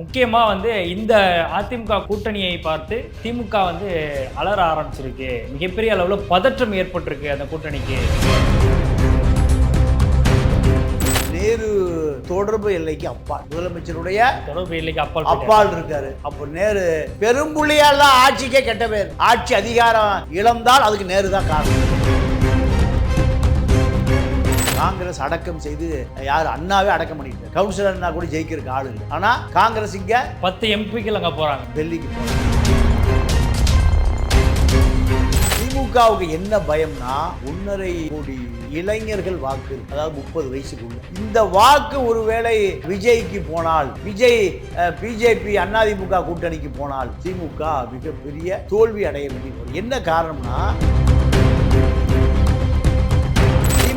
முக்கியமா வந்து இந்த அதிமுக கூட்டணியை பார்த்து திமுக வந்து அலற ஆரம்பிச்சிருக்கு. மிகப்பெரிய அளவுல பதற்றம் ஏற்பட்டிருக்கு அந்த கூட்டணிக்கு. நேரு தொடர்பு எல்லைக்கு அப்பால். முதலமைச்சருடைய தொடர்பு இல்லைக்கு அப்பால். அப்பால் இருக்காரு. அப்போ நேரு பெரும்புள்ளியால் தான் ஆட்சிக்கே கெட்ட பேர். ஆட்சி அதிகாரம் இழந்தால் அதுக்கு நேரு தான் காரணம். காங்கிரஸ் அடக்கம் செய்து யார் அண்ணாவே அடக்கம் பண்ணிட்டு கவுன்சிலர்னா கூட ஜெயிக்கிறதுக்கு ஆள் இல்லை. ஆனா காங்கிரஸ் இங்க பத்து எம்பிக்கள் அங்க போறாங்க. டெல்லிக்கு போறாங்க. திமுகவுக்கு என்ன பயம்னா ஒன்னரை கோடி இளைஞர்கள் வாக்கு. அதாவது முப்பது வயசுக்குள்ள. இந்த வாக்கு ஒருவேளை விஜய்க்கு போனால் விஜய் பிஜேபி அதிமுக கூட்டணிக்கு போனால் திமுக மிகப்பெரிய தோல்வி அடைய வேண்டி வரும் என்ன காரணம்னா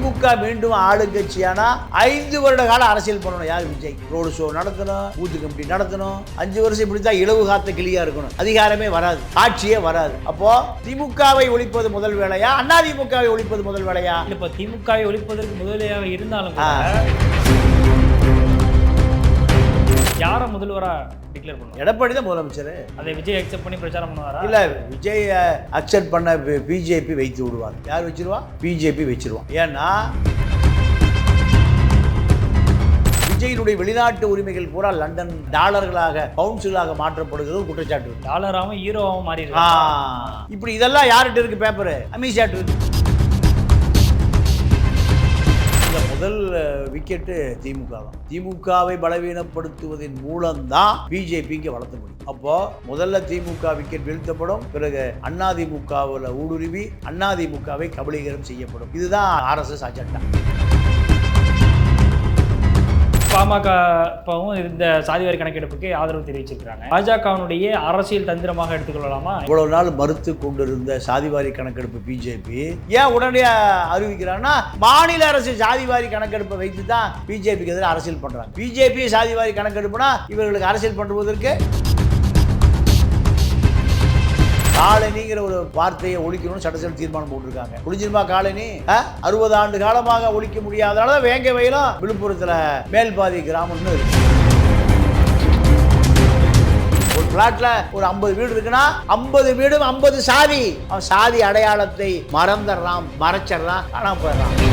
திமுக மீண்டும் ஆளுங்கட்சியானா? ஐந்து வருட கால அரசியல் பண்ணணும். யார் விஜய்? ரோடு ஷோ நடத்தணும். பூத்து கமிட்டி நடத்தணும். அஞ்சு வருஷம் இப்படி தான் இலவு காத்த கிளியா இருக்கணும். அதிகாரமே வராது. ஆட்சியே வராது. அப்போ திமுகவை ஒழிப்பது முதல் வேலையா? அதிமுகவை ஒழிப்பது முதல் வேலையா? இப்ப திமுகவை ஒழிப்பதற்கு முதலியாக இருந்தாலும் ஆ. கூட யாரை முதல்வரா டிக்ளேர் பண்ணுவாங்க? எடப்பாடி தான் முதலமைச்சர். அதை விஜய் அக்செப்ட் பண்ணி பிரச்சாரம் பண்ணுவாரா? இல்ல விஜய் அக்செப்ட் பண்ண பிஜேபி வைத்து விடுவார். யார் வச்சிருவா? பிஜேபி வச்சிருவான். ஏன்னா விஜயினுடைய வெளிநாட்டு உரிமைகள் பூரா லண்டன் டாலர்களாக பவுன்ஸுகளாக மாற்றப்படுகிறது குற்றச்சாட்டு இருக்கு. டாலராவும் ஹீரோவாவும் மாறி இப்படி இதெல்லாம் யார்கிட்ட இருக்கு பேப்பர் அமித்ஷாட்டு இருக்கு முதல் விக்கெட்டு திமுக தான் திமுகவை பலவீனப்படுத்துவதன் மூலம்தான் பிஜேபி இங்கே வளர்த்த முடியும். அப்போ முதல்ல திமுக விக்கெட் வீழ்த்தப்படும் பிறகு அதிமுகவில் ஊடுருவி அதிமுகவை கபலீகரம் செய்யப்படும். இதுதான் ஆர்எஸ்எஸ் அஜெண்டா பாமக இப்பவும் இந்த சாதிவாரி கணக்கெடுப்புக்கு ஆதரவு தெரிவிச்சிருக்காங்க பாஜகவினுடைய அரசியல் தந்திரமாக எடுத்துக்கொள்ளலாமா? இவ்வளவு நாள் மறுத்து கொண்டிருந்த சாதிவாரி கணக்கெடுப்பு பிஜேபி ஏன் உடனடியாக அறிவிக்கிறாங்கன்னா மாநில அரசு சாதிவாரி கணக்கெடுப்பை வைத்து தான் பிஜேபிக்கு எதிராக அரசியல் பண்றாங்க. பிஜேபி சாதிவாரி கணக்கெடுப்புனா இவர்களுக்கு அரசியல் பண்ணுவதற்கு காலனிங்கிற ஒரு வார்த்தையை ஒழிக்கணும்னு சட்டசபை தீர்மானம் போட்டிருக்காங்க. ஒழிஞ்சிருமா காலனி? அறுபது ஆண்டு காலமாக ஒழிக்க முடியாதனால வேங்க வயலும் விழுப்புரத்தில் மேல்பாதி கிராமம்னு இருக்கு. ஒரு பிளாட்ல ஒரு ஐம்பது வீடு இருக்குன்னா ஐம்பது வீடும் ஐம்பது சாதி. அவன் சாதி அடையாளத்தை மறந்துடுறான் மறைச்சிடுறான் காணாம போயிடுறான்.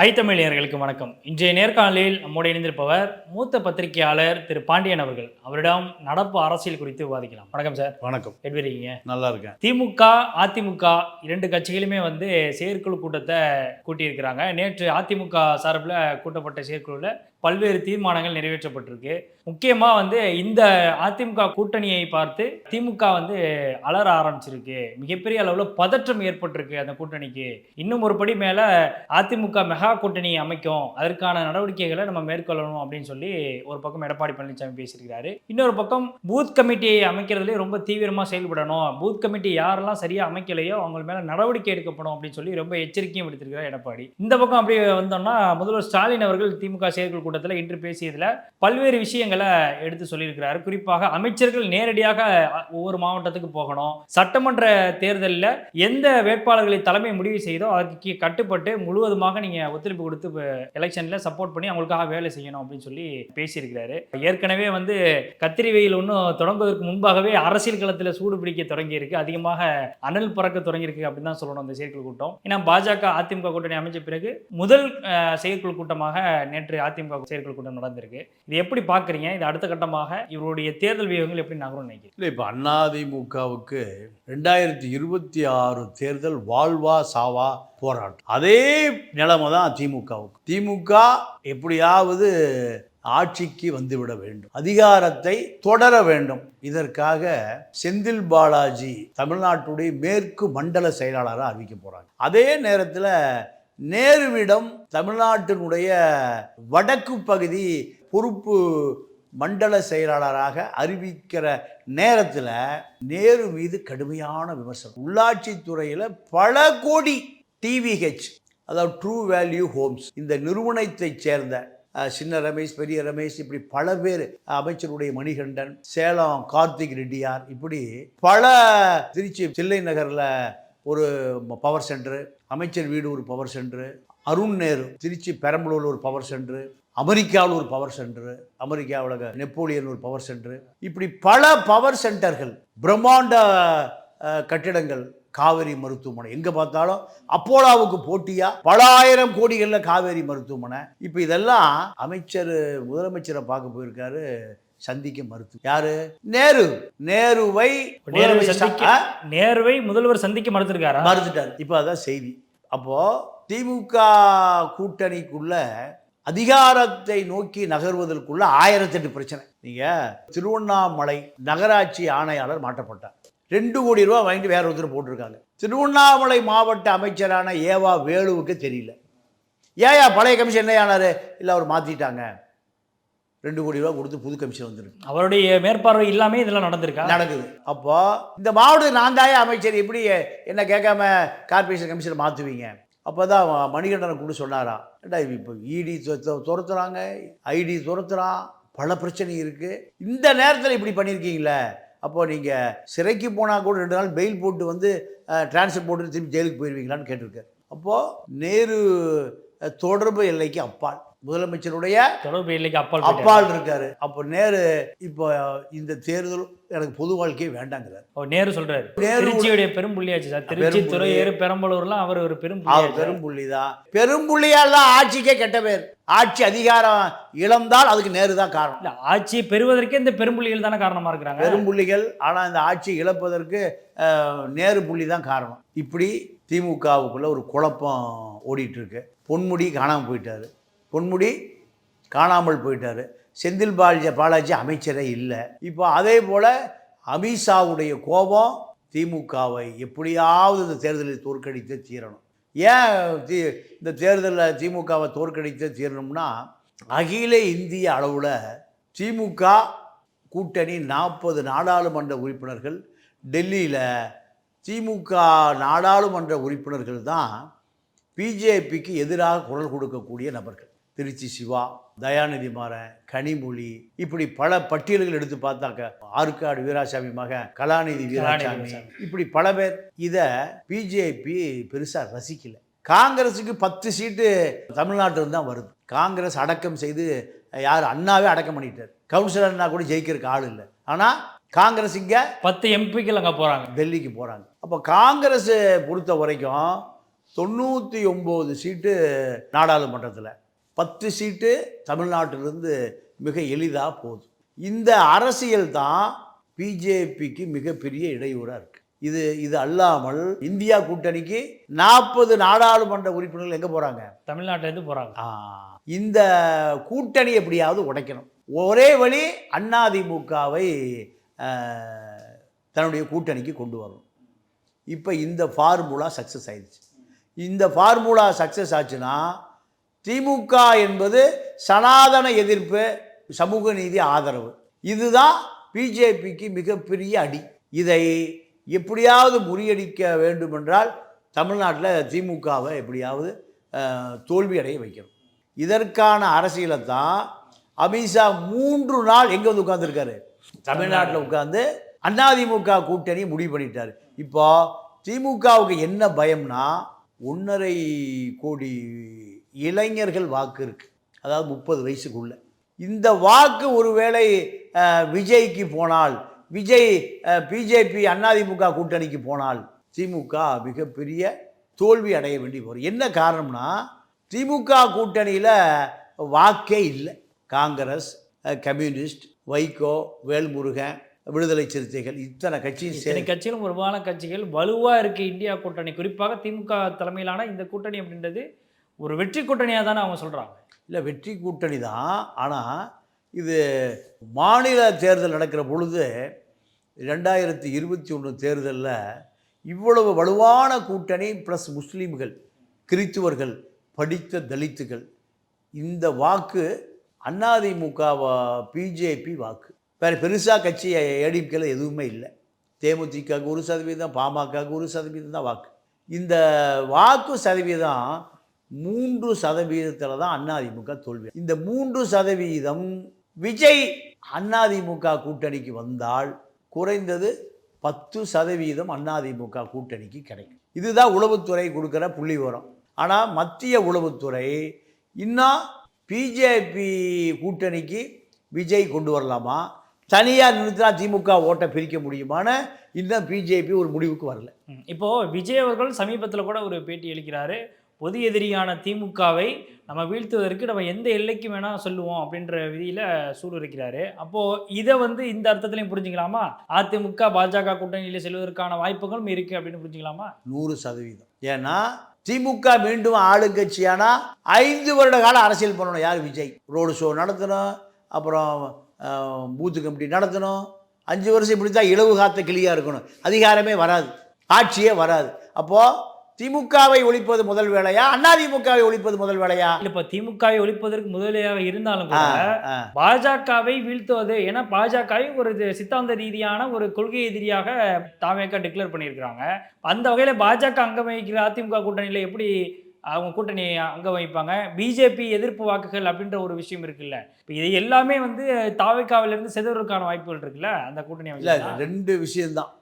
ஐத்தமிழியர்களுக்கு வணக்கம். இன்றைய நேர்காணலில் நம்மோடு இணைந்திருப்பவர் மூத்த பத்திரிகையாளர் திரு பாண்டியன் அவர்கள். அவரிடம் நடப்பு அரசியல் குறித்து விவாதிக்கலாம். வணக்கம் சார். வணக்கம். எப்படி இருக்கீங்க? நல்லா இருக்கேன். திமுக அதிமுக இரண்டு கட்சிகளுமே வந்து செயற்குழு கூட்டத்தை கூட்டியிருக்கிறாங்க. நேற்று அதிமுக சார்பில் கூட்டப்பட்ட செயற்குழுவில் பல்வேறு தீர்மானங்கள் நிறைவேற்றப்பட்டிருக்கு. முக்கியமாக வந்து இந்த அதிமுக கூட்டணியை பார்த்து திமுக வந்து அலற ஆரம்பிச்சிருக்கு. மிகப்பெரிய அளவில் பதற்றம் ஏற்பட்டிருக்கு அந்த கூட்டணிக்கு. இன்னும் ஒரு படி மேலே அதிமுக மெகா கூட்டணி அமைக்கும். அதற்கான நடவடிக்கைகளை நம்ம மேற்கொள்ளணும் அப்படின்னு சொல்லி ஒரு பக்கம் எடப்பாடி பழனிசாமி பேசியிருக்கிறாரு. இன்னொரு பக்கம் பூத் கமிட்டியை அமைக்கிறதுலே ரொம்ப தீவிரமாக செயல்படணும். பூத் கமிட்டி யாரெல்லாம் சரியாக அமைக்கலையோ அவங்க மேலே நடவடிக்கை எடுக்கப்படும் அப்படின்னு சொல்லி ரொம்ப எச்சரிக்கையும் விடுத்திருக்கிறார் எடப்பாடி. இந்த பக்கம் அப்படியே வந்தோம்னா முதல்வர் ஸ்டாலின் அவர்கள் திமுக செயற்குழு கூட்டத்தில் இன்று பேசியதில் பல்வேறு விஷயங்களை எடுத்து சொல்லியிருக்கிறார். குறிப்பாக அமைச்சர்கள் நேரடியாக ஒவ்வொரு மாவட்டத்துக்கு போகணும். சட்டமன்ற தேர்தலில் எந்த வேட்பாளர்களை தலைமை முடிவு செய்தோ அதற்கு கட்டுப்பட்டு முழுவதுமாக நீங்கள் ஒத்துழைப்பு கொடுத்து எலெக்ஷனில் சப்போர்ட் பண்ணி அவங்களுக்காக வேலை செய்யணும் அப்படின்னு சொல்லி பேசியிருக்கிறாரு. ஏற்கனவே வந்து கத்திரி வெயில் ஒன்றும் தொடங்குவதற்கு முன்பாகவே அரசியல் களத்தில் சூடு பிடிக்க தொடங்கியிருக்கு. அதிகமாக அனல் பறக்க தொடங்கியிருக்கு அப்படின்னு தான் சொல்லணும் அந்த செயற்குழு கூட்டம். ஏன்னா பாஜக அதிமுக கூட்டணி அமைச்ச பிறகு முதல் செயற்குழு கூட்டமாக நேற்று அதிமுக செயற்குழு கூட்டம் நடந்திருக்கு. இது எப்படி பார்க்குறீங்க? இது அடுத்த கட்டமாக இவருடைய தேர்தல் வியூகங்கள் எப்படி நகரும் நினைக்கிறீங்க? இல்லை இப்போ அதிமுகவுக்கு ரெண்டாயிரத்தி இருபத்தி ஆறு தேர்தல் வாழ்வா சாவா போராட்டம். அதே நிலைமை தான் திமுகவுக்கு திமுக எப்படியாவது ஆட்சிக்கு வந்துவிட வேண்டும். அதிகாரத்தை தொடர வேண்டும். இதற்காக செந்தில் பாலாஜி தமிழ்நாட்டுடைய மேற்கு மண்டல செயலாளராக அறிவிக்க போகிறாங்க அதே நேரத்தில் நேருவிடம் தமிழ்நாட்டினுடைய வடக்கு பகுதி பொறுப்பு மண்டல செயலாளராக அறிவிக்கிற நேரத்தில் நேரு மீது கடுமையான விமர்சனம். உள்ளாட்சித்துறையில் பல கோடி டிவிஹெச் அதாவது ட்ரூ வேல்யூ ஹோம்ஸ் இந்த நிறுவனத்தைச் சேர்ந்த சின்ன ரமேஷ் பெரிய ரமேஷ் இப்படி பல பேர் அமைச்சருடைய மணிகண்டன் சேலம் கார்த்திக் ரெட்டியார் இப்படி பல திருச்சி தில்லை நகரில் ஒரு பவர் சென்டரு அமைச்சர் வீடு ஒரு பவர் சென்டரு அருண் நேரு திருச்சி பெரம்பலூரில் ஒரு பவர் சென்டரு அமெரிக்காவில் ஒரு பவர் சென்டரு அமெரிக்காவில் நெப்போலியன் ஒரு பவர் சென்டரு இப்படி பல பவர் சென்டர்கள் பிரம்மாண்ட கட்டிடங்கள் காவேரி மருத்துவமனை. எங்கே பார்த்தாலும் அப்போலாவுக்கு போட்டியாக பல ஆயிரம் கோடிகளில் காவேரி மருத்துவமனை. இப்போ இதெல்லாம் அமைச்சர் முதலமைச்சரை பார்க்க போயிருக்காரு சந்திக்க மருத்துவ யாரு? நேரு. நேருவை நேருவை முதல்வர் சந்திக்க மறுத்திருக்காரா? மறுத்துட்டார். இப்போ அதான் செய்தி. அப்போ திமுக கூட்டணிக்குள்ள அதிகாரத்தை நோக்கி நகர்வதற்குள்ள ஆயிரத்தெட்டு பிரச்சனை. நீங்க திருவண்ணாமலை நகராட்சி ஆணையாளர் மாற்றப்பட்டார். ரெண்டு கோடி ரூபா வாங்கிட்டு வேற ஒருத்தர் போட்டிருக்காங்க. திருவண்ணாமலை மாவட்ட அமைச்சரான ஏவா வேலுவுக்கு தெரியல. ஏயா பழைய கமிஷன் என்ன ஆனாரு? இல்லை அவர் மாத்திட்டாங்க. ரெண்டு கோடி ரூபா கொடுத்து புது கமிஷன் வந்துருக்கு. அவருடைய மேற்பார்வை இல்லாமே இதெல்லாம் நடந்திருக்கா? நடக்குது. அப்போ இந்த மாவட்ட நான் தாயே அமைச்சர் எப்படி என்ன கேட்காம கார்பரேஷன் கமிஷனை மாற்றுவீங்க அப்போ தான் மணிகண்டனை கூட சொன்னாரா ஏண்டா இப்போ இடி துரத்துறாங்க? ஐடி துரத்துறான். பல பிரச்சனை இருக்குது இந்த நேரத்தில் இப்படி பண்ணியிருக்கீங்களே அப்போ நீங்கள் சிறைக்கு போனால் கூட ரெண்டு நாள் பெயில் போட்டு வந்து டிரான்ஸ்ஃபர் போட்டு திருப்பி ஜெயிலுக்கு போயிடுவீங்களான்னு கேட்டிருக்காரு. அப்போது நேரு தொடர்பு எல்லைக்கு அப்பால். முதலமைச்சருடைய தொடர்பு இல்லைக்கு அப்பால். அப்பால் இருக்காரு. அப்போ நேரு இப்போ இந்த தேர்தல் எனக்கு பொது வாழ்க்கையே வேண்டாங்கிறார். ஓ, நேரு சொல்றாரு. திருச்சியுடைய பெரும் புள்ளியாச்சு சார். திருச்சி. துறையேறு பெரம்பலூர்லாம் அவர் ஒரு பெரும் அவர். பெரும்புள்ளி தான். பெரும்புள்ளியால் தான் ஆட்சிக்கே கெட்ட பேர். ஆட்சி அதிகாரம் இழந்தால் அதுக்கு நேரு தான் காரணம். இல்ல ஆட்சியை பெறுவதற்கே இந்த பெரும்புள்ளிகள் தானே காரணமா இருக்கிறாங்க. பெரும்புள்ளிகள் ஆனால் இந்த ஆட்சி இழப்பதற்கு நேரு புள்ளி தான் காரணம். இப்படி திமுகவுக்குள்ள ஒரு குழப்பம் ஓடிட்டு இருக்கு. பொன்முடி காணாமல் போயிட்டாரு. பொன்முடி காணாமல் போயிட்டாரு. செந்தில் பாலாஜி பாலாஜி அமைச்சரே இல்லை. இப்போ அதே போல் அமித்ஷாவுடைய கோபம் திமுகவை எப்படியாவது இந்த தேர்தலில் தோற்கடித்து தீரணும். ஏன் தி இந்த தேர்தலில் திமுகவை தோற்கடித்து தீரணும்னா அகில இந்திய அளவில் திமுக கூட்டணி நாற்பது நாடாளுமன்ற உறுப்பினர்கள் டெல்லியில் திமுக நாடாளுமன்ற உறுப்பினர்கள் தான் பிஜேபிக்கு எதிராக குரல் கொடுக்கக்கூடிய நபர்கள். திருச்சி சிவா தயாநிதி மாறன் கனிமொழி இப்படி பல பட்டியல்கள் எடுத்து பார்த்தாக்க ஆற்காடு வீராசாமி மகன் கலாநிதி வீராசாமி. இப்படி பல பேர். இதை பிஜேபி பெருசாக ரசிக்கல. காங்கிரஸுக்கு பத்து சீட்டு தமிழ்நாட்டில் தான் வருது. காங்கிரஸ் அடக்கம் செய்து யார் அண்ணாவே அடக்கம் பண்ணிட்டார். கவுன்சிலர்னா கூட ஜெயிக்கிறதுக்கு ஆள் இல்லை. ஆனால் காங்கிரஸ் இங்கே பத்து எம்பிக்கள் அங்க போறாங்க. டெல்லிக்கு போகிறாங்க அப்போ காங்கிரஸ் பொறுத்த வரைக்கும் தொண்ணூற்றி ஒம்பது சீட்டு நாடாளுமன்றத்தில். பத்து சீட்டு தமிழ்நாட்டிலிருந்து மிக எளிதாக போகுது இந்த அரசியல் தான் பிஜேபிக்கு மிகப்பெரிய இடையூறாக இருக்குது இது இது அல்லாமல் இந்தியா கூட்டணிக்கு நாற்பது நாடாளுமன்ற உறுப்பினர்கள் எங்கே போகிறாங்க தமிழ்நாட்டுல இருந்து போறாங்க. ஆ, இந்த கூட்டணி எப்படியாவது உடைக்கணும். ஒரே வழி அதிமுகவை தன்னுடைய கூட்டணிக்கு கொண்டு வரணும். இப்போ இந்த ஃபார்முலா சக்ஸஸ் ஆயிடுச்சு. இந்த ஃபார்முலா சக்ஸஸ் ஆச்சுன்னா திமுக என்பது சனாதன எதிர்ப்பு சமூக நீதி ஆதரவு. இதுதான் பிஜேபிக்கு மிகப்பெரிய அடி. இதை எப்படியாவது முறியடிக்க வேண்டுமென்றால் தமிழ்நாட்டில் திமுகவை எப்படியாவது தோல்வி அடைய வைக்கணும். இதற்கான அரசியலை தான் அமித்ஷா மூன்று நாள் எங்கே வந்து உட்காந்துருக்காரு தமிழ்நாட்டில் உட்காந்து அதிமுக கூட்டணி முடிவு பண்ணிட்டார். இப்போ திமுகவுக்கு என்ன பயம்னா ஒன்றரை கோடி இளைஞர்கள் வாக்கு இருக்கு. அதாவது முப்பது வயசுக்குள்ள. இந்த வாக்கு ஒருவேளை விஜய்க்கு போனால் விஜய் பிஜேபி அதிமுக கூட்டணிக்கு போனால் திமுக மிகப்பெரிய தோல்வி அடைய வேண்டி வரும் என்ன காரணம்னா திமுக கூட்டணியில் வாக்கே இல்லை. காங்கிரஸ் கம்யூனிஸ்ட் வைகோ வேல்முருகன் விடுதலை சிறுத்தைகள் இத்தனை கட்சியும் இத்தனை சேர்ந்து கட்சிகளும் வலுவான கட்சிகள் வலுவா இருக்கு இந்தியா கூட்டணி. குறிப்பாக திமுக தலைமையிலான இந்த கூட்டணி அப்படின்றது ஒரு வெற்றி கூட்டணியாக தானே அவங்க சொல்கிறாங்க இல்லை வெற்றி கூட்டணி தான். ஆனால் இது மாநில தேர்தல் நடக்கிற பொழுது ரெண்டாயிரத்தி இருபத்தி ஒன்று தேர்தலில் இவ்வளவு வலுவான கூட்டணி ப்ளஸ் முஸ்லீம்கள் கிறித்துவர்கள் படித்த தலித்துகள். இந்த வாக்கு அதிமுக பிஜேபி வாக்கு. வேறு பெருசாக கட்சி ஏடிஎம்கேல எதுவுமே இல்லை. தேமுதிகவுக்கு ஒரு சதவீதம் பாமகவுக்கு ஒரு சதவீதம் தான் வாக்கு. இந்த வாக்கு சதவீதம் மூன்று சதவீதத்தில் தான் அதிமுக தோல்வி. இந்த மூன்று சதவீதம் விஜய் அதிமுக கூட்டணிக்கு வந்தால் குறைந்தது பத்து சதவீதம் அதிமுக கூட்டணிக்கு கிடைக்கும். இதுதான் உளவுத்துறை கொடுக்குற புள்ளி விவரம் ஆனால் மத்திய உளவுத்துறை இன்னும் பிஜேபி கூட்டணிக்கு விஜய் கொண்டு வரலாமா? தனியாக நிறுத்தினா திமுக ஓட்டை பிரிக்க முடியுமான்னு இன்னும் பிஜேபி ஒரு முடிவுக்கு வரல. இப்போது இப்போ விஜய் அவர்கள் சமீபத்தில் கூட ஒரு பேட்டி அளிக்கிறாரு. பொது எதிரியான திமுகவை நம்ம வீழ்த்துவதற்கு நம்ம எந்த எல்லைக்கு வேணால் சொல்லுவோம் அப்படின்ற விதியில் சூளுரைக்கிறாரு அப்போது இதை வந்து இந்த அர்த்தத்துலையும் புரிஞ்சுக்கலாமா? அதிமுக பாஜக கூட்டணியில் செல்வதற்கான வாய்ப்புகளும் இருக்குது அப்படின்னு புரிஞ்சுக்கலாமா? நூறு சதவீதம். ஏன்னா திமுக மீண்டும் ஆளுங்கட்சியானா ஐந்து வருட கால அரசியல் பண்ணணும். யார்? விஜய். ரோடு ஷோ நடத்தணும். அப்புறம் பூத்து கமிட்டி நடத்தணும். அஞ்சு வருஷம் இப்படி தான் இலவு காத்த கிளியாக இருக்கணும். அதிகாரமே வராது. ஆட்சியே வராது. அப்போது திமுகவை ஒழிப்பது முதல் வேலையா? அதிமுகவை ஒழிப்பது முதல் வேலையா? இல்ல, இப்போ திமுகவை ஒழிப்பதற்கு முதலியாக இருந்தாலும் கூட. பாஜகவை வீழ்த்துவது ஏன்னா பாஜகவை ஒரு சித்தாந்த ரீதியான ஒரு கொள்கை எதிரியாக தாவேக்கா டிக்ளேர் பண்ணியிருக்கிறாங்க. அந்த வகையில் பாஜக அங்கம் வகிக்கிற அதிமுக கூட்டணியில் எப்படி அவங்க கூட்டணி அங்க வைப்பாங்க பிஜேபி எதிர்ப்பு வாக்குகள் அப்படின்ற ஒரு விஷயம் இருக்குல்ல. இப்போ இது எல்லாமே வந்து தாவேக்காவிலிருந்து செதறதுக்கான வாய்ப்புகள் இருக்குல்ல? அந்த கூட்டணி இல்லை ரெண்டு விஷயம்தான்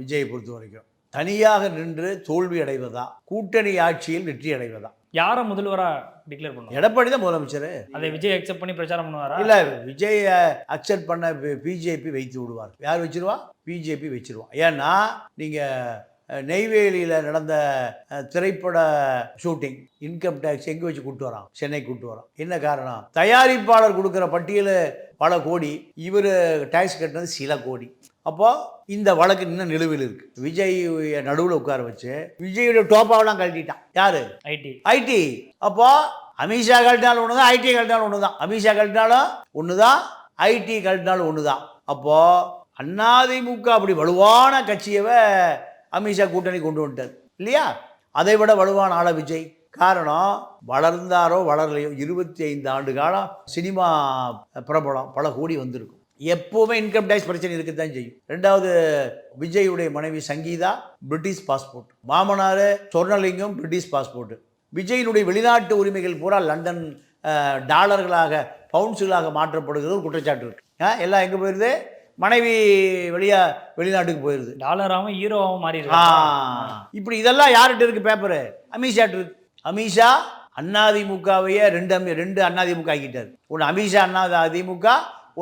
விஜயை பொறுத்த வரைக்கும் தனியாக நின்று தோல்வி அடைவதா கூட்டணி ஆட்சியில் வெற்றி அடைவதா யாரை முதல்வரா டிக்ளேர் பண்ணுவாங்க? எடப்பாடி தான் முதலமைச்சர். அதை விஜய் அக்செப்ட் பண்ணி பிரச்சாரம் பண்ணுவாரா? இல்ல விஜய் அக்செப்ட் பண்ண பிஜேபி வைத்து விடுவார். யார் வச்சிருவா? பிஜேபி வச்சிருவா. ஏன்னா நீங்க நெய்வேலியில நடந்த திரைப்பட ஷூட்டிங் இன்கம் டேக்ஸ் எங்க வச்சு கூட்டு வரான் சென்னை கூட்டு வரான் என்ன காரணம்? தயாரிப்பாளர் கொடுக்குற பட்டியல் பல கோடி. இவர் டேக்ஸ் கட்டினது சில கோடி. அப்போ இந்த வழக்கு இன்னும் நிலுவையில் இருக்கு. விஜய் நடுவில் உட்கார வச்சு விஜயோட டோப்பாவெல்லாம் கழட்டிட்டான். யாரு? ஐடி ஐடி அப்போ அமித்ஷா கழட்டினாலும் ஒன்று தான் ஐடி கழட்டினாலும் ஒன்று தான் அமித்ஷா கழட்டினாலும் ஒன்று தான் ஐடி கழட்டினாலும் ஒன்று தான் அப்போது அதிமுக அப்படி வலுவான கட்சியவை அமித்ஷா கூட்டணி கொண்டு வந்துட்டார். இல்லையா? அதை விட வலுவான ஆள விஜய். காரணம் வளர்ந்தாரோ வளரலையோ இருபத்தி ஐந்து ஆண்டு காலம் சினிமா பிரபலம் பல கோடி வந்திருக்கும். எப்போவுமே இன்கம் டேக்ஸ் பிரச்சனை இருக்கத்தான் செய்யும். ரெண்டாவது விஜயுடைய மனைவி சங்கீதா பிரிட்டிஷ் பாஸ்போர்ட் மாமனார் சொர்ணலிங்கம் பிரிட்டிஷ் பாஸ்போர்ட் விஜயினுடைய வெளிநாட்டு உரிமைகள் பூரா லண்டன் டாலர்களாக பவுன்ஸுகளாக மாற்றப்படுகிறது. ஒரு குற்றச்சாட்டு இருக்கு. ஆ, எல்லாம் எங்கே போயிடுது மனைவி வெளியா வெளிநாட்டுக்கு போயிடுது டாலராகவும் ஈரோவாகவும் மாறி ஆ, இருக்கு இப்படி இதெல்லாம் யார்கிட்ட இருக்கு பேப்பரு அமித்ஷாட்டு இருக்கு. அமித்ஷா அதிமுகவையே ரெண்டு அமி ரெண்டு அதிமுக ஆக்கிட்டார். ஒன்று அமித்ஷா அதிமுக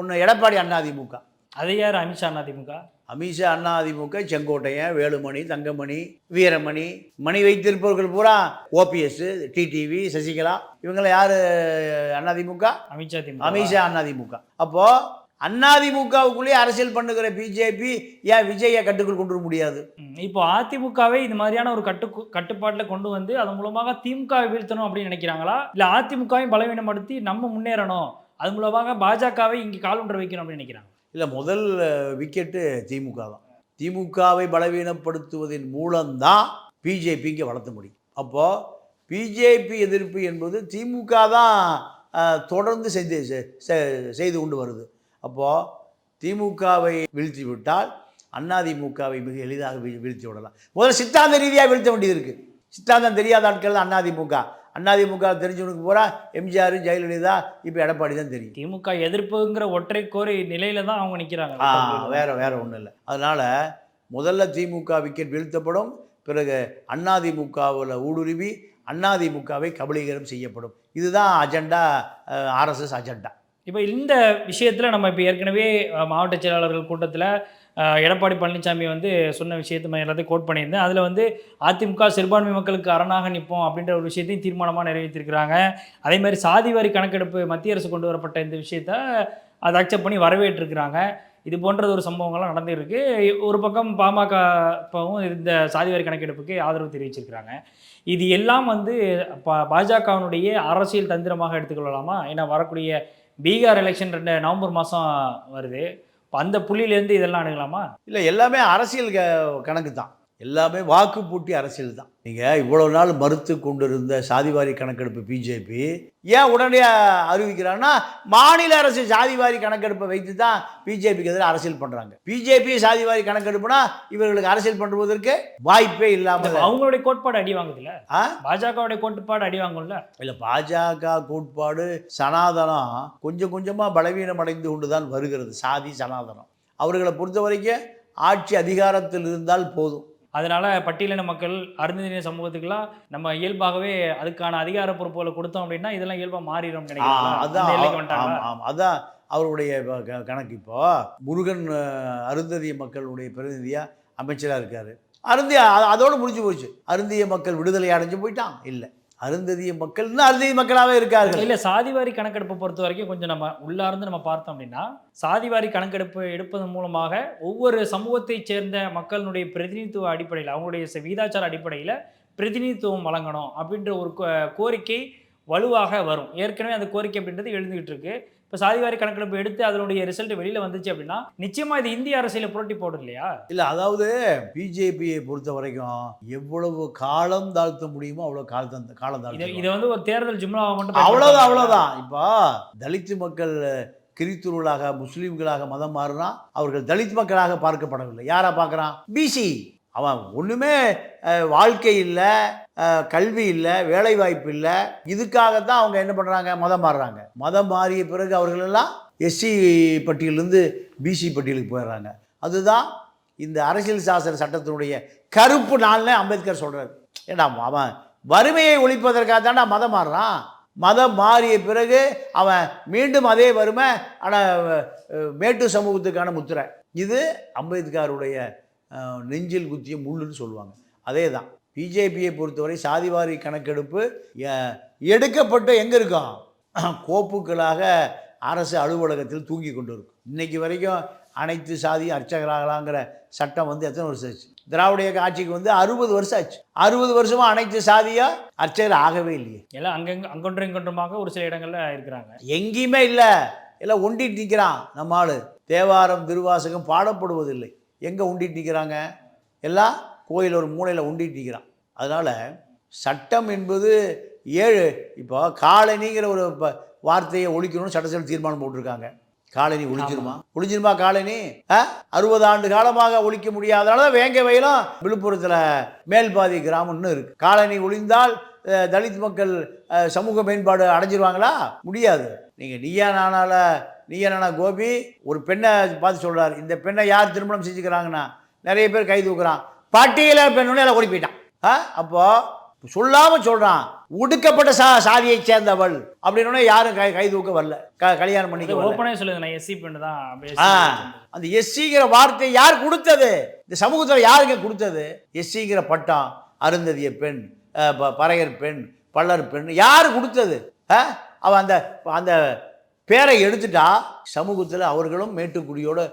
ஒன்று எடப்பாடி அதிமுக அது யார் அமித்ஷா அதிமுக அமித்ஷா அண்ணா அதிமுக செங்கோட்டையன் வேலுமணி தங்கமணி வீரமணி மணி வைத்திருப்பவர்கள் பூரா ஓபிஎஸ் டிடிவி சசிகலா இவங்களை யார் அதிமுக அமித்ஷா திமுக. அமித்ஷா அதிமுக அப்போ அதிமுகவுக்குள்ளேயே அரசியல் பண்ணுகிற பிஜேபி ஏன் விஜயை கட்டுக்குள் கொண்டு வர முடியாது? இப்போ அதிமுகவை இது மாதிரியான ஒரு கட்டு கட்டுப்பாட்டில் கொண்டு வந்து அதன் மூலமாக திமுகவை வீழ்த்தணும் அப்படின்னு நினைக்கிறாங்களா? இல்லை அதிமுகவையும் பலவீனப்படுத்தி நம்ம முன்னேறணும். அது மூலமாக பாஜகவை இங்கே கால் வைக்கணும் அப்படின்னு நினைக்கிறாங்க. இல்லை முதல் விக்கெட்டு திமுக தான். திமுகவை பலவீனப்படுத்துவதன் மூலம்தான் பிஜேபி இங்கே வளர்த்த முடியும். அப்போது பிஜேபி எதிர்ப்பு என்பது திமுக தான் தொடர்ந்து செய்து செ- செ- செய்து கொண்டு வருது. அப்போது திமுகவை வீழ்த்தி விட்டால் அதிமுகவை மிக எளிதாக வீழ்த்தி விடலாம். முதல்ல சித்தாந்த ரீதியாக வீழ்த்த வேண்டியது இருக்குது சித்தாந்தம் தெரியாத ஆட்கள் தான் அதிமுக அதிமுக தெரிஞ்சவனுக்கு பூரா எம்ஜிஆர் ஜெயலலிதா இப்போ எடப்பாடி தான் தெரியும். திமுக எதிர்ப்புங்கிற ஒற்றை கோரி நிலையில தான் அவங்க நிற்கிறாங்க வேற வேற ஒன்றும் இல்லை. அதனால் முதல்ல திமுக விக்கெட் வீழ்த்தப்படும் பிறகு அதிமுகவில் ஊடுருவி அதிமுகவை கபலீகரம் செய்யப்படும். இதுதான் அஜெண்டா ஆர்எஸ்எஸ் அஜெண்டா இப்போ இந்த விஷயத்தில் நம்ம இப்போ ஏற்கனவே மாவட்ட செயலாளர்கள் கூட்டத்தில் எடப்பாடி பழனிசாமி வந்து சொன்ன விஷயத்தை நான் எல்லாத்தையும் கோட் பண்ணியிருந்தேன். அதில் வந்து அதிமுக சிறுபான்மை மக்களுக்கு அரணாக நிற்போம் அப்படின்ற ஒரு விஷயத்தையும் தீர்மானமாக நிறைவேற்றிருக்கிறாங்க. அதே மாதிரி சாதி வாரி கணக்கெடுப்பு மத்திய அரசு கொண்டு வரப்பட்ட இந்த விஷயத்த அதை அக்செப்ட் பண்ணி வரவேற்றிருக்கிறாங்க. இது போன்றது ஒரு சம்பவங்கள்லாம் நடந்துருக்கு. ஒரு பக்கம் பாமக இப்போவும் இந்த சாதிவாரி கணக்கெடுப்புக்கு ஆதரவு தெரிவிச்சிருக்கிறாங்க. இது எல்லாம் வந்து பா பாஜகவினுடைய அரசியல் தந்திரமாக எடுத்துக்கொள்ளலாமா? ஏன்னா வரக்கூடிய பீகார் எலெக்ஷன் ரெண்டு நவம்பர் மாதம் வருது. இப்போ அந்த புள்ளியிலேருந்து இதெல்லாம் அணுகலாமா? இல்லை எல்லாமே அரசியல் க- கணக்கு தான் எல்லாமே வாக்கு பூட்டி அரசியல் தான். நீங்கள் இவ்வளவு நாள் மறுத்து கொண்டிருந்த சாதிவாரி கணக்கெடுப்பு பிஜேபி ஏன் உடனடியாக அறிவிக்கிறாங்கன்னா மாநில அரசு சாதிவாரி கணக்கெடுப்பை வைத்து தான் பிஜேபிக்கு எதிராக அரசியல் பண்ணுறாங்க பிஜேபி சாதிவாரி கணக்கெடுப்புனா இவர்களுக்கு அரசியல் பண்ணுவதற்கு வாய்ப்பே இல்லாமல் அவங்களுடைய கோட்பாடு அடி வாங்குதுல்ல? பாஜகவுடைய கோட்பாடு அடி வாங்கும்ல? இல்லை பாஜக கோட்பாடு சனாதனம் கொஞ்சம் கொஞ்சமாக பலவீனம் அடைந்து கொண்டு தான் வருகிறது சாதி சனாதனம். அவர்களை பொறுத்த வரைக்கும் ஆட்சி அதிகாரத்தில் இருந்தால் போதும். அதனால பட்டியலின மக்கள் அருந்ததிய சமூகத்துக்கெல்லாம் நம்ம இயல்பாகவே அதுக்கான அதிகார பொறுப்புகளை கொடுத்தோம் அப்படின்னா இதெல்லாம் இயல்பா மாறிடும்? அதான். அதான் அவருடைய கணக்கு இப்போ. முருகன் அருந்ததிய மக்களுடைய பிரதிநிதியாக அமைச்சராக இருக்கார். அருந்திய அதோட முடிஞ்சு போச்சு. அருந்திய மக்கள் விடுதலை அடைஞ்சு போயிட்டான். இல்லை. அருந்ததிய மக்கள் இன்னும் அருந்திய மக்களாகவே இருக்கார்கள். இல்ல சாதிவாரி கணக்கெடுப்பை பொறுத்த வரைக்கும் கொஞ்சம் நம்ம உள்ளார்ந்து நம்ம பார்த்தோம் அப்படின்னா சாதிவாரி கணக்கெடுப்பு எடுப்பதன் மூலமாக ஒவ்வொரு சமூகத்தைச் சேர்ந்த மக்களுடைய பிரதிநிதித்துவ அடிப்படையில் அவங்களுடைய விகிதாச்சார அடிப்படையில் பிரதிநிதித்துவம் வழங்கணும் அப்படின்ற ஒரு கோ- கோரிக்கை வலுவாக வரும். ஏற்கனவே அந்த கோரிக்கை அப்படின்றது எழுந்துகிட்டு இருக்கு. இப்போ சாதிவாரி கணக்கெடுப்பு எடுத்து அதனுடைய ரிசல்ட் வெளியில வந்துச்சு அப்படின்னா நிச்சயமா இது இந்திய அரசியல புரட்டி போடும் இல்லையா? இல்லை அதாவது பிஜேபியை பொறுத்த வரைக்கும் எவ்வளவு காலம் தாழ்த்த முடியுமோ அவ்வளோ காலம் காலம் தாழ்த்த இது வந்து ஒரு தேர்தல் ஜிம்லாவை மட்டும் அவ்வளோதான் அவ்வளோதான் இப்போ தலித் மக்கள் கிறித்துவர்களாக முஸ்லீம்களாக மதம் மாறினா அவர்கள் தலித் மக்களாக பார்க்கப்படவில்லை. யாரா பார்க்குறான்? பிசி அவன் ஒன்றுமே வாழ்க்கை இல்லை கல்வி இல்லை வேலைவாய்ப்பு இல்லை. இதுக்காகத்தான் அவங்க என்ன பண்ணுறாங்க மதம் மாறுறாங்க. மதம் மாறிய பிறகு அவர்களெல்லாம் எஸ்சி பட்டியலேருந்து பிசி பட்டியலுக்கு போயிடுறாங்க. அதுதான் இந்த அரசியல் சாசன சட்டத்தினுடைய கருப்பு நாள்னு அம்பேத்கர் சொல்கிறார் ஏன்னா அவன் வறுமையை ஒழிப்பதற்காக தான்டா மதம் மாறுறான்? மதம் மாறிய பிறகு அவன் மீண்டும் அதே வறுமை ஆனால் மேட்டு சமூகத்துக்கான முத்திரை. இது அம்பேத்கருடைய நெஞ்சில் குத்திய முள்ளுன்னு சொல்லுவாங்க. அதே தான் பிஜேபியை பொறுத்தவரை சாதிவாரி கணக்கெடுப்பு எடுக்கப்பட்டு எங்கே இருக்கும்? கோப்புகளாக அரசு அலுவலகத்தில் தூங்கி கொண்டு இருக்கும் இன்னைக்கு வரைக்கும் அனைத்து சாதி அர்ச்சகராகலாங்கிற சட்டம் வந்து எத்தனை வருஷம் ஆச்சு? திராவிட இயக்க ஆட்சிக்கு வந்து அறுபது வருஷம் ஆச்சு. அறுபது வருஷமா அனைத்து சாதியா அர்ச்சகர் ஆகவே இல்லையே. எல்லாம் அங்கங்க அங்கொன்றும் இங்கொன்றுமாக ஒரு சில இடங்கள்ல இருக்கிறாங்க. எங்கேயுமே இல்லை. எல்லாம் ஒண்டிட்டு நிற்கிறான் நம்ம ஆளு. தேவாரம் திருவாசகம் பாடப்படுவதில்லை. எங்கே உண்டிட்டு நிற்கிறாங்க எல்லாம் கோயில் ஒரு மூலையில் உண்டிட்டு நிற்கிறான் அதனால் சட்டம் என்பது ஏழு இப்போ காலனிங்கிற ஒரு ப- வார்த்தையை ஒழிக்கணும்னு சட்டசபை தீர்மானம் போட்டிருக்காங்க. காலனி ஒழிச்சிருமா ஒழிச்சிருமா காலனி? அறுபது ஆண்டு காலமாக ஒழிக்க முடியாதனால தான் வேங்க வயலும் விழுப்புரத்தில் மேல்பாதி கிராமம்னு இருக்கு. காலனி ஒழிந்தால் தலித் மக்கள் சமூக மேம்பாடு அடைஞ்சிருவாங்களா? முடியாது. நீங்கள் நீயா நானால நீயா நானா கோபி? ஒரு பெண்ணை பார்த்து சொல்றாரு. இந்த பெண்ணை யார் திருமணம் செஞ்சுக்கிறாங்கன்னா நிறைய பேர் கை தூக்குறான். பட்டியல பெண்ணு எல்லாம் ஓடி போயிட்டான். ஆ? அப்போ சொல்லாம சொல்றான். ஒடுக்கப்பட்ட சா சாதியை சேர்ந்தவள் அப்படின்னு யாரும் கை கை தூக்க வரல. க கல்யாணம் பண்ணிக்க ஓப்பனே சொல்லுது நான் எஸ்சி பெண்ணு தான் ஆ. அந்த எஸ்சிங்கிற வார்த்தை யார் கொடுத்தது? இந்த சமூகத்தில் யாருங்க கொடுத்தது? எஸ்சிங்கிற பட்டம் அருந்ததிய பெண் பறையர் பெண் பல்லர் பெண் யார் கொடுத்தது? அவன் அந்த அந்த பேரை எடுத்துட்டா சமூகத்தில் அவர்களும் மேட்டுக்குடியோடு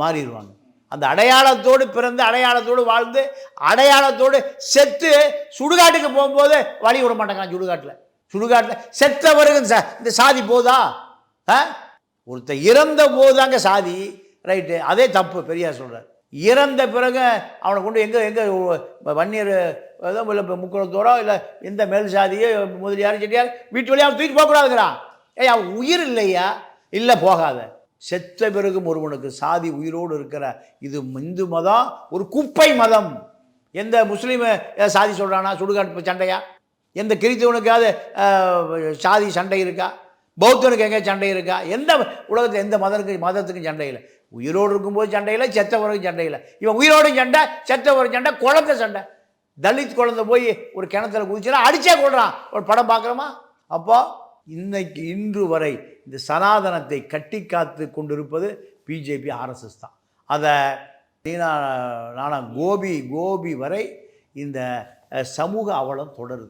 மாறிடுவாங்க. அந்த அடையாளத்தோடு பிறந்து அடையாளத்தோடு வாழ்ந்து அடையாளத்தோடு செத்து சுடுகாட்டுக்கு போகும்போது வழி விட மாட்டேங்கிறான் சுடுகாட்டில். சுடுகாட்டில் செத்தவருக்கு இந்த சா- இந்த சாதி போதா? ஆ ஒருத்தன் இறந்த போதாங்க சாதி. ரைட்டு. அதே தப்பு பெரியார் சொல்கிறார் இறந்த பிறகு அவனை கொண்டு எங்கே எங்கே வன்னியர் ஏதோ இல்லை இப்போ முக்குளத்தோரோ இல்லை எந்த மேல் சாதியோ முதலியார் செட்டியார் வீட்டு வழியாக தூக்கி போகக்கூடாதுங்கிறான். ஐயா உயிர் இல்லையா? இல்லை போகாத. செத்த பிறகும் ஒருவனுக்கு சாதி உயிரோடு இருக்கிற இது இந்து மதம் ஒரு குப்பை மதம். எந்த முஸ்லீம் சாதி சொல்கிறானா சுடுகாட்டு சண்டையா? எந்த கிறித்தவனுக்காவது சாதி சண்டை இருக்கா? பௌத்தனுக்கு எங்கே சண்டை இருக்கா? எந்த உலகத்தில் எந்த மதத்துக்கு மதத்துக்கும் சண்டை இல்லை. உயிரோடு இருக்கும்போது சண்டை இல்லை செத்தவருக்கும் சண்டை இல்லை. இவன் உயிரோடும் சண்டை செத்தவரும் சண்டை குழந்தை சண்டை. தலித் குழந்தை போய் ஒரு கிணத்துல குதிச்சுனா அடிச்சே கொள்றான் ஒரு படம் பார்க்குறோமா அப்போது இன்னைக்கு இன்று வரை இந்த சனாதனத்தை கட்டி காத்து கொண்டிருப்பது பிஜேபி ஆர்எஸ்எஸ் தான். அதை நீனா நானா கோபி கோபி வரை இந்த சமூக அவலம் தொடருது.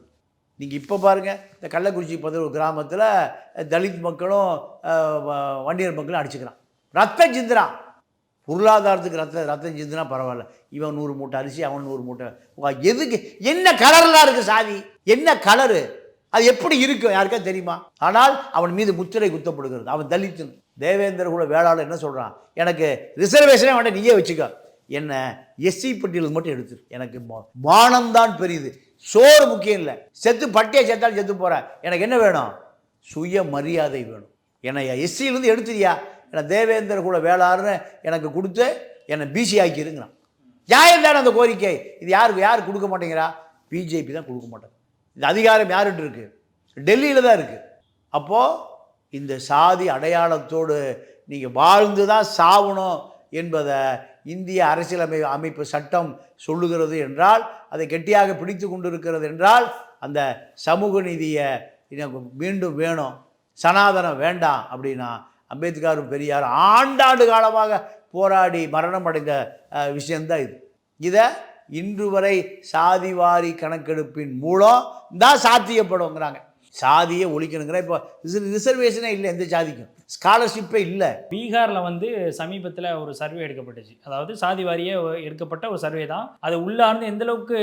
நீங்கள் இப்போ பாருங்கள் இந்த கள்ளக்குறிச்சி பதில் கிராமத்தில் தலித் மக்களும் வண்டியர் வ- மக்களும் அடிச்சுக்கிறான். ரத்தம் சிந்துறான் பொருளாதாரத்துக்கு ரத்த ரத்தம் சிந்தினா பரவாயில்ல. இவன் நூறு மூட்டை அரிசி அவன் நூறு மூட்டை. எதுக்கு? என்ன கலர்லாம் இருக்குது சாதி? என்ன கலரு? அது எப்படி இருக்கும் யாருக்கா தெரியுமா? ஆனால் அவன் மீது முத்திரை குத்தப்படுகிறது. அவன் தலித்தன் தேவேந்திர கூட வேளாளர் என்ன சொல்கிறான் எனக்கு ரிசர்வேஷனே வேண்டாம் நீயே வச்சுக்க. என்ன எஸ்சி பட்டியலுக்கு மட்டும் எடுத்துரு. எனக்கு வானம்தான் மானம்தான் பெரியது. சோறு முக்கியம் இல்லை. செத்து பட்டியை செத்தாலும் செத்து போகிறேன் எனக்கு என்ன வேணும்? சுய மரியாதை வேணும். என்னை எஸ்சியிலேருந்து எடுத்துறியா? என்னை தேவேந்திர கூட வேளாறுன்னு எனக்கு கொடுத்து என்னை பிசி ஆக்கிருங்கிறான் நியாயம் தானே அந்த கோரிக்கை. இது யாருக்கு யார் கொடுக்க மாட்டேங்கிறா? பிஜேபி தான் கொடுக்க மாட்டேங்க இந்த அதிகாரம் யார்கிட்ட இருக்கு? டெல்லியில் தான் இருக்குது அப்போது இந்த சாதி அடையாளத்தோடு நீங்கள் வாழ்ந்து தான் சாவணும் என்பதை இந்திய அரசியலமை அமைப்பு சட்டம் சொல்லுகிறது என்றால் அதை கெட்டியாக பிடித்து கொண்டிருக்கிறது என்றால் அந்த சமூக நீதியை எனக்கு மீண்டும் வேணும். சனாதனம் வேண்டாம் அப்படின்னா அம்பேத்கரும் பெரியார் ஆண்டாண்டு காலமாக போராடி மரணம் அடைந்த விஷயந்தான் இது. இதை இன்று வரை சாதிவாரி கணக்கெடுப்பின் மூலம் தான் சாத்தியப்படுங்கிறாங்க. சாதியை ஒழிக்கணுங்கிற இப்போ ரிசர்வேஷனே இல்லை எந்த சாதிக்கும். ஸ்காலர்ஷிப்பே இல்லை. பீகாரில் வந்து சமீபத்தில் ஒரு சர்வே எடுக்கப்பட்டுச்சு. அதாவது சாதி வாரியே எடுக்கப்பட்ட ஒரு சர்வே தான். அது உள்ளார்ந்து எந்த அளவுக்கு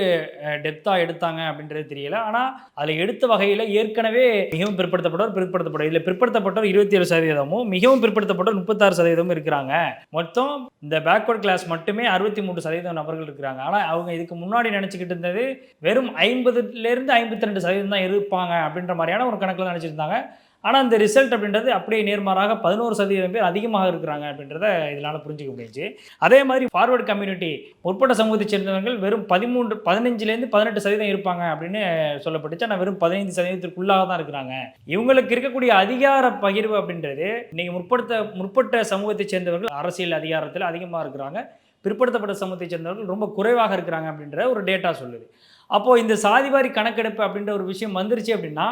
டெப்த்தாக எடுத்தாங்க அப்படின்றது தெரியல. ஆனால் அதில் எடுத்த வகையில் ஏற்கனவே மிகவும் பிற்படுத்தப்பட்டவர் பிற்படுத்தப்பட்டவர் இல்லை பிற்படுத்தப்பட்டவர் இருபத்தி ஏழு சதவீதமும் மிகவும் பிற்படுத்தப்பட்டவர் முப்பத்தாறு சதவீதமும் இருக்கிறாங்க. மொத்தம் இந்த பேக்வர்ட் கிளாஸ் மட்டுமே அறுபத்தி மூன்று சதவீதம் நபர்கள் இருக்கிறாங்க. ஆனால் அவங்க இதுக்கு முன்னாடி நினச்சிக்கிட்டு இருந்தது வெறும் ஐம்பதுலேருந்து ஐம்பத்தி ரெண்டு சதவீதம் தான் இருப்பாங்க அப்படின்ற மாதிரியான ஒரு கணக்கில் நினச்சிருந்தாங்க. ஆனால் இந்த ரிசல்ட் அப்படின்றது அப்படியே நேர்மாறாக பதினோரு சதவீதம் பேர் அதிகமாக இருக்கிறாங்க அப்படின்றத இதனால் புரிஞ்சுக்க முடிஞ்சு அதே மாதிரி ஃபார்வர்டு கம்யூனிட்டி முற்பட்ட சமூகத்தைச் சேர்ந்தவர்கள் வெறும் பதிமூன்று பதினஞ்சுலேருந்து பதினெட்டு சதவீதம் இருப்பாங்க அப்படின்னு சொல்லப்பட்டுச்சு. ஆனால் வெறும் பதினைந்து சதவீதத்திற்குள்ளாக தான் இருக்கிறாங்க. இவங்களுக்கு இருக்கக்கூடிய அதிகார பகிர்வு அப்படின்றது நீங்கள் முற்படுத்த முற்பட்ட சமூகத்தைச் சேர்ந்தவர்கள் அரசியல் அதிகாரத்தில் அதிகமாக இருக்கிறாங்க. பிற்படுத்தப்பட்ட சமூகத்தைச் சேர்ந்தவர்கள் ரொம்ப குறைவாக இருக்கிறாங்க அப்படின்ற ஒரு டேட்டா சொல்லுது. அப்போது இந்த சாதிவாரி கணக்கெடுப்பு அப்படின்ற ஒரு விஷயம் வந்துருச்சு அப்படின்னா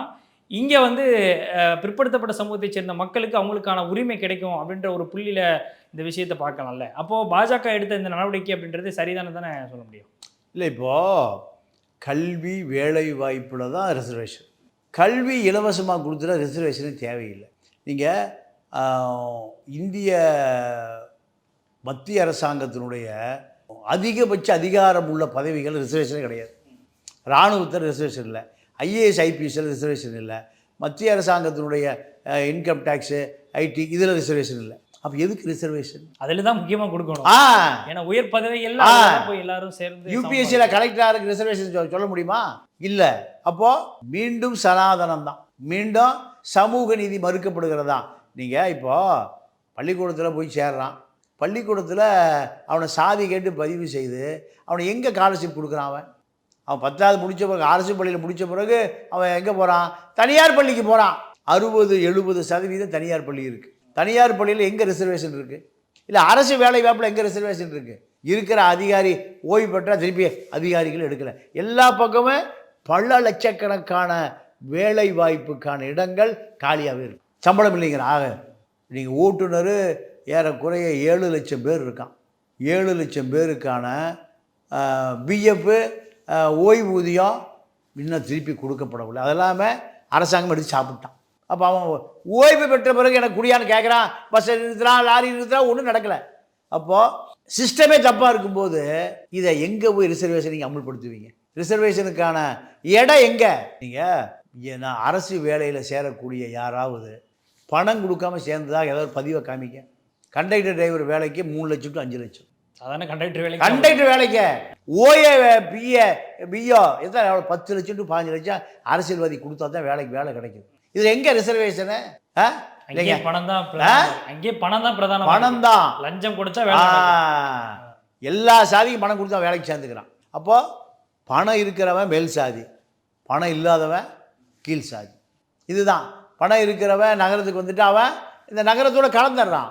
இங்கே வந்து பிற்படுத்தப்பட்ட சமூகத்தைச் சேர்ந்த மக்களுக்கு அவங்களுக்கான உரிமை கிடைக்கும் அப்படின்ற ஒரு புள்ளியில் இந்த விஷயத்தை பார்க்கலாம்ல. அப்போது பாஜக எடுத்த இந்த நடவடிக்கை அப்படின்றது சரிதானே தானே சொல்ல முடியும்? இல்லை இப்போது கல்வி வேலை வாய்ப்பில் தான் ரிசர்வேஷன் கல்வி இலவசமாக கொடுத்துட்டா ரிசர்வேஷனே தேவையில்லை. நீங்கள் இந்திய மத்திய அரசாங்கத்தினுடைய அதிகபட்ச அதிகாரம் உள்ள பதவிகள் ரிசர்வேஷனே கிடையாது. இராணுவத்தில் ரிசர்வேஷன் இல்லை ஐஏஎஸ் ஐபிஎஸ்சில் ரிசர்வேஷன் இல்லை. மத்திய அரசாங்கத்தினுடைய இன்கம் டேக்ஸு ஐடி இதில் ரிசர்வேஷன் இல்லை. அப்போ எதுக்கு ரிசர்வேஷன் அதில் தான் முக்கியமாக கொடுக்கணும். ஆ. ஏன்னா உயர் பதவி எல்லாம் போய் எல்லாரும் சேர்ந்து யூபிஎஸ்சியில் கலெக்டராருக்கு ரிசர்வேஷன் சொல்ல முடியுமா? இல்லை. அப்போ மீண்டும் சனாதனம் தான். மீண்டும் சமூக நீதி மறுக்கப்படுகிறதா? நீங்கள் இப்போ பள்ளிக்கூடத்தில் போய் சேர்றான். பள்ளிக்கூடத்தில் அவனை சாதி கேட்டு பதிவு செய்து அவனை எங்கே ஸ்காலர்ஷிப் கொடுக்குறான் அவன்? அவன் பத்தாவது முடிச்ச பிறகு அரசு பள்ளியில் முடித்த பிறகு அவன் எங்கே போகிறான் தனியார் பள்ளிக்கு போகிறான் அறுபது எழுபது சதவீதம் தனியார் பள்ளி இருக்குது தனியார் பள்ளியில் எங்கே ரிசர்வேஷன் இருக்குது இல்லை அரசு வேலை வாய்ப்பில் எங்கே ரிசர்வேஷன் இருக்குது இருக்கிற அதிகாரி ஓய்வு பெற்றால் திருப்பி அதிகாரிகள் எடுக்கலை. எல்லா பக்கமும் பல லட்சக்கணக்கான வேலை வாய்ப்புக்கான இடங்கள் காலியாகவே இருக்கு. சம்பளம் இல்லைங்கிற ஆக நீங்கள் ஓட்டுநர் ஏறக்குறைய ஏழு லட்சம் பேர் இருக்கான். ஏழு லட்சம் பேருக்கான பிஎஃப் ஓய்வூதியம் இன்னும் திருப்பி கொடுக்கப்படவில்லை. அது இல்லாமல் அரசாங்கம் எடுத்து சாப்பிட்டான். அப்போ அவன் ஓய்வு பெற்ற பிறகு எனக்கு குடியான்னு கேட்குறான் பஸ் நிறுத்துறான் லாரி நிறுத்துறான் ஒன்றும் நடக்கலை. அப்போது சிஸ்டமே தப்பாக இருக்கும்போது இதை எங்கே போய் ரிசர்வேஷன் நீங்கள் அமல்படுத்துவீங்க? ரிசர்வேஷனுக்கான இடம் எங்கே? நீங்கள் நான் அரசு வேலையில் சேரக்கூடிய யாராவது பணம் கொடுக்காம சேர்ந்ததாக ஏதாவது ஒரு பதிவை காமிக்க. கண்டக்டர் டிரைவர் வேலைக்கு மூணு லட்சம் டு அஞ்சு லட்சம். அதானே கண்டக்டர் வேலை கண்டக்டர் வேலைக்கு. ஓஏ பிஏ பிஓ எத்தனை எவ்வளோ பத்து லட்சம் டு பாஞ்சு லட்சம் அரசியல்வாதி கொடுத்தா தான் வேலைக்கு வேலை கிடைக்கும். இதில் எங்கே ரிசர்வேஷனு ஆ? அங்கேயே பணம் தான். அங்கேயே பணம் தான் பிரதானம். பணம் தான். லஞ்சம் கொடுத்தா. எல்லா சாதிக்கும் பணம் கொடுத்தா வேலைக்கு சேர்ந்துக்கிறான். அப்போ பணம் இருக்கிறவன் மேல் சாதி. பணம் இல்லாதவன் கீழ் சாதி. இதுதான். பணம் இருக்கிறவன் நகரத்துக்கு வந்துட்டு அவன் இந்த நகரத்தோட கலந்துடுறான்.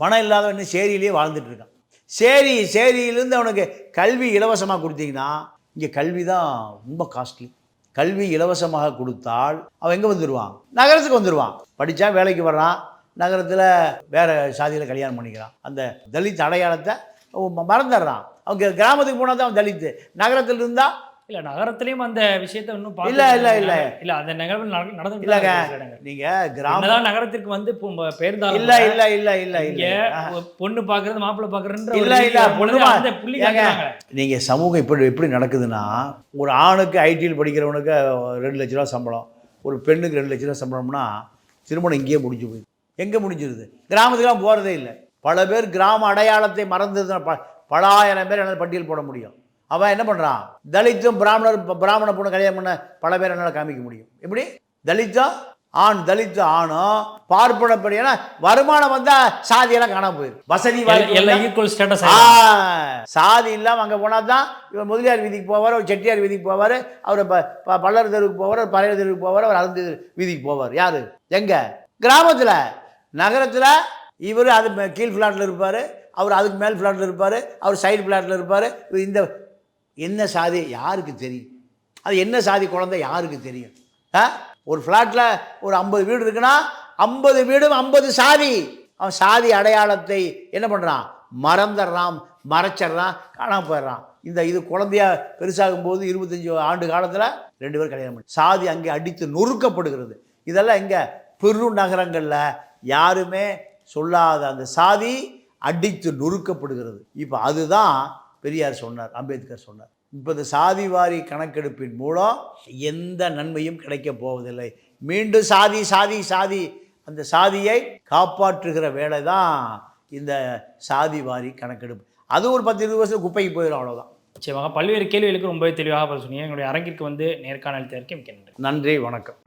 பணம் இல்லாதவன் இன்னும் சேரியிலேயே வாழ்ந்துட்டு இருக்கான். சரி சேரியிலேருந்து அவனுக்கு கல்வி இலவசமாக கொடுத்தீங்கன்னா இங்கே கல்வி தான் ரொம்ப காஸ்ட்லி கல்வி இலவசமாக கொடுத்தால் அவன் எங்கே வந்துடுவான் நகரத்துக்கு வந்துடுவான் படித்தா வேலைக்கு வர்றான். நகரத்தில் வேறு சாதியில் கல்யாணம் பண்ணிக்கிறான். அந்த தலித் அடையாளத்தை ம- மறந்துடுறான். அவங்க கிராமத்துக்கு போனால் தான் அவன் தலித்து. நகரத்தில் இருந்தால் இல்ல நகரத்திலயும் அந்த விஷயத்தை இன்னும் இல்ல, இல்ல, இல்ல. இல்ல அந்த நிகழ்வு நட- நடந்துட்டு தான் இல்லைங்க. நீங்க கிராம என்னதான் நகரத்திற்கு வந்து பேருந்தாலும் இல்ல இல்ல இல்ல இல்ல இங்க பொண்ணு பாக்குறது மாப்பிள்ளை பாக்குறன்ற இல்ல, இல்ல, பொண்ணு புள்ளி நீங்க சமூகம் இப்படி எப்படி நடக்குதுன்னா ஒரு ஆணுக்கு ஐடியில் படிக்கிறவனுக்கு ரெண்டு லட்ச ரூபா சம்பளம் ஒரு பெண்ணுக்கு ரெண்டு லட்ச ரூபா சம்பளம்னா திருமணம் இங்கேயே முடிஞ்சு போகுது எங்கே முடிஞ்சிருது? கிராமத்துக்குலாம் போகிறதே இல்லை. பல பேர் கிராம அடையாளத்தை மறந்தது ப பல ஆயிரம் பேர் என்னால் பட்டியல் போட முடியும். அவன் என்ன பண்ணுறான் தலித்தும் பிராமணர் பிராமண பொண்ணு கல்யாணம் பண்ண பல பேர் என்னால் காமிக்க முடியும். எப்படி? தலித்தும் ஆண் தலித்து ஆணும் ஏன்னா வருமானம் வந்தால் சாதியெல்லாம் காணாம போயிடும் வசதி ஈக்குவல் ஸ்டேட்டஸ் ஆ, சாதி இல்லாமல் அங்கே போனால் தான் இவர் முதலியார் வீதிக்கு போவார் அவர் செட்டியார் வீதிக்கு போவார் அவர் ப பல்லர் தெருவுக்கு போவார் பழைய தெருவுக்கு போவார் அவர் அருந்து வீதிக்கு போவார். யார்? எங்கே? கிராமத்தில். நகரத்தில் இவர் அது கீழ் ஃப்ளாட்டில் இருப்பார் அவர் அதுக்கு மேல் ஃப்ளாட்டில் இருப்பார் அவர் சைடு ஃப்ளாட்டில் இருப்பார் இந்த என்ன சாதி? யாருக்கு தெரியும்? அது என்ன சாதி குழந்தை? யாருக்கு தெரியும்? ஆ? ஒரு ஃப்ளாட்டில் ஒரு ஐம்பது வீடு இருக்குன்னா ஐம்பது வீடும் ஐம்பது சாதி. அவன் சாதி அடையாளத்தை என்ன பண்ணுறான் மறந்துடுறான் மறைச்சிடுறான் காணாம போயிடுறான். இந்த இது குழந்தையா பெருசாகும் போது இருபத்தஞ்சி ஆண்டு காலத்தில் ரெண்டு பேரும் கல்யாணம் பண்ணி சாதி அங்கே அடித்து நொறுக்கப்படுகிறது. இதெல்லாம் இங்கே பெரு நகரங்களில் யாருமே சொல்லாத அந்த சாதி அடித்து நொறுக்கப்படுகிறது. இப்போ அதுதான் பெரியார் சொன்னார் அம்பேத்கர் சொன்னார். இப்போ இந்த சாதிவாரி கணக்கெடுப்பின் மூலம் எந்த நன்மையும் கிடைக்கப் போவதில்லை. மீண்டும் சாதி சாதி சாதி அந்த சாதியை காப்பாற்றுகிற வேலை தான் இந்த சாதிவாரி கணக்கெடுப்பு. அது ஒரு பத்து இருபது வருஷம் குப்பைக்கு போயிடும் அவ்வளோதான் நிச்சயமாக பல்வேறு கேள்விகளுக்கு ரொம்பவே தெளிவாக சொன்னீங்க. எங்களுடைய அரங்கிற்கு வந்து நேர்காணல் தேர்க்கு மிக்க நன்றி. நன்றி வணக்கம்.